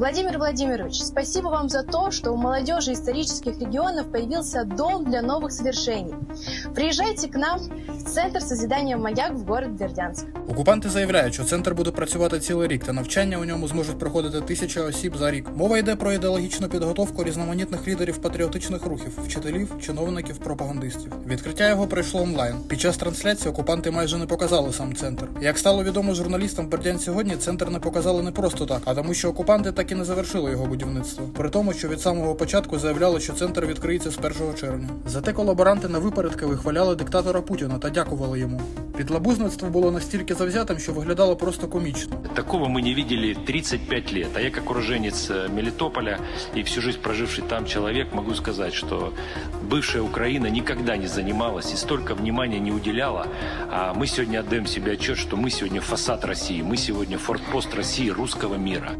Владимир Владимирович, спасибо вам за то, что у молодежи исторических регионов появился дом для новых свершений. Приезжайте к нам в Центр созидания «Маяк» в город Бердянск. Окупанти заявляють, що центр буде працювати цілий рік, та навчання у ньому зможуть проходити тисяча осіб за рік. Мова йде про ідеологічну підготовку різноманітних лідерів патріотичних рухів, вчителів, чиновників, пропагандистів. Відкриття його пройшло онлайн. Під час трансляції окупанти майже не показали сам центр. Як стало відомо журналістам Бердян сьогодні, центр не показали не просто так, а тому, що окупанти так і не завершили його будівництво. При тому, що від самого початку заявляли, що центр відкриється з 1 червня. Зате колаборанти на випередки вихваляли диктатора Путіна та дякували йому. Підлабузництво було настільки завзятим, що виглядало просто комічно. Такого мы не видели 35 лет. А я как уроженец э, Мелитополя и всю жизнь проживший там человек могу сказать, что бывшая Украина никогда не занималась и столько внимания не уделяла. А мы сегодня отдаем себе отчет, что мы сегодня фасад России, мы сегодня форпост России, русского мира.